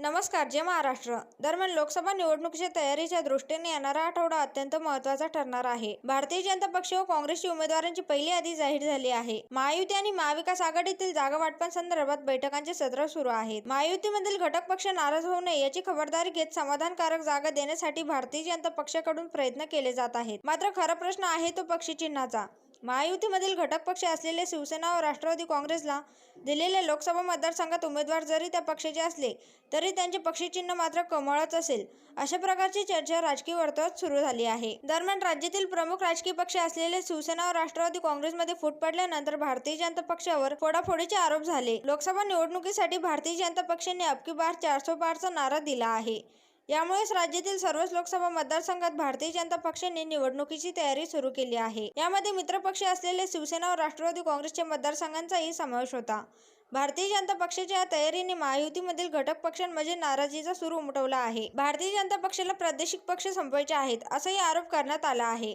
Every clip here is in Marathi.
नमस्कार जय महाराष्ट्र. दरम्यान लोकसभा निवडणुकीच्या तयारीच्या दृष्टीने येणारा आठवडा अत्यंत महत्त्वाचा ठरणार आहे. भारतीय जनता पक्ष व काँग्रेसची उमेदवारांची पहिली यादी जाहीर झाली आहे. महायुती आणि महाविकास आघाडीतील जागा वाटपांसंदर्भात बैठकांचे सत्र सुरू आहेत. महायुतीमधील घटक पक्ष नाराज होऊ नये याची खबरदारी घेत समाधानकारक जागा देण्यासाठी भारतीय जनता पक्षाकडून प्रयत्न केले जात आहेत. मात्र खरा प्रश्न आहे तो पक्षी चिन्हाचा. महायुतीमधील घटक पक्ष असलेले शिवसेना व राष्ट्रवादी काँग्रेसला दिलेल्या लोकसभा मतदारसंघात उमेदवार जरी त्या पक्षाचे असले तरी त्यांचे पक्षचिन्ह मात्र कमळच असेल अशा प्रकारची चर्चा राजकीय वर्तुळात सुरू झाली आहे. दरम्यान राज्यातील प्रमुख राजकीय पक्ष असलेले शिवसेना व राष्ट्रवादी काँग्रेसमध्ये फूट पडल्यानंतर भारतीय जनता पक्षावर फोडाफोडीचे आरोप झाले. लोकसभा निवडणुकीसाठी भारतीय जनता पक्षाने अबकी बार चारसो पारचा नारा दिला आहे. यामुळेच राज्यातील सर्वच लोकसभा मतदारसंघात भारतीय जनता पक्षाने निवडणुकीची तयारी सुरू केली आहे. यामध्ये मित्रपक्ष असलेले शिवसेना व राष्ट्रवादी काँग्रेसच्या मतदारसंघांचाही समावेश होता. भारतीय जनता पक्षाच्या या तयारीने महायुतीमधील घटक पक्षांमध्ये नाराजीचा सूर उमटवला आहे. भारतीय जनता पक्षाला प्रादेशिक पक्ष संपवायचे आहेत असाही आरोप करण्यात आला आहे.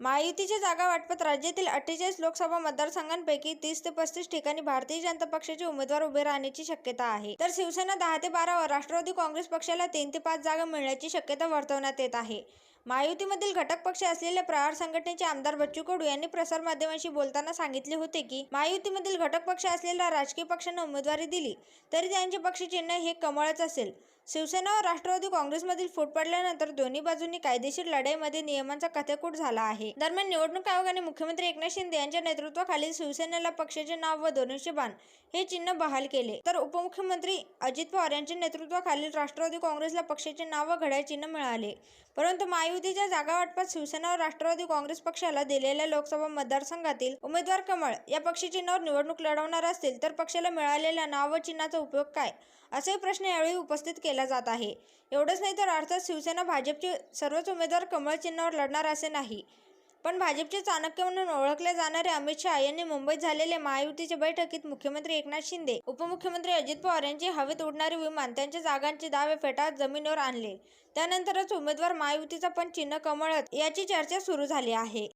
महायुतीच्या जागा वाटपात राज्यातील अठ्ठेचाळीस लोकसभा मतदारसंघांपैकी तीस ते पस्तीस ठिकाणी भारतीय जनता पक्षाचे उमेदवार उभे राहण्याची शक्यता आहे. तर शिवसेना दहा ते बारा व राष्ट्रवादी काँग्रेस पक्षाला तीन ते पाच जागा मिळण्याची शक्यता वर्तवण्यात येत आहे. महायुतीमधील घटक पक्ष असलेल्या प्रहार संघटनेचे आमदार बच्चू कडू यांनी प्रसारमाध्यमांशी बोलताना सांगितले होते की महायुतीमधील घटक पक्ष असलेल्या राजकीय पक्षांना उमेदवारी दिली तरी त्यांचे पक्षचिन्ह हे कमळच असेल. शिवसेना व राष्ट्रवादी काँग्रेसमधील फूट पडल्यानंतर दोन्ही बाजूंनी कायदेशीर लढाईमध्ये नियमांचा कथेकूट झाला आहे. दरम्यान निवडणूक आयोगाने मुख्यमंत्री एकनाथ शिंदे यांच्या नेतृत्वाखालील शिवसेनेला पक्षाचे नाव व दोनशे बाण हे चिन्ह बहाल केले. तर उपमुख्यमंत्री अजित पवार यांच्या नेतृत्वाखालील राष्ट्रवादी काँग्रेसला पक्षाचे नाव व घड्याळ चिन्ह मिळाले. परंतु महायुतीच्या जागा वाटपात शिवसेना व राष्ट्रवादी काँग्रेस पक्षाला दिलेल्या लोकसभा मतदारसंघातील उमेदवार कमळ या पक्षचिन्हावर निवडणूक लढवणार असतील तर पक्षाला मिळालेल्या नाव व चिन्हाचा उपयोग काय? असाही प्रश्न यावेळी उपस्थित केला जात आहे. एवढंच नाही तर अर्थात शिवसेना भाजपचे सर्वच उमेदवार कमळ चिन्हावर लढणार असे नाही. पण भाजपचे चाणक्य म्हणून ओळखले जाणारे अमित शहा यांनी मुंबईत झालेल्या महायुतीच्या बैठकीत मुख्यमंत्री एकनाथ शिंदे उपमुख्यमंत्री अजित पवार यांचे हवेत उडणारे विमान त्यांच्या जागांचे दावे फेटाळत जमिनीवर आणले. त्यानंतरच उमेदवार महायुतीचा पण चिन्ह कमळत याची चर्चा सुरू झाली आहे.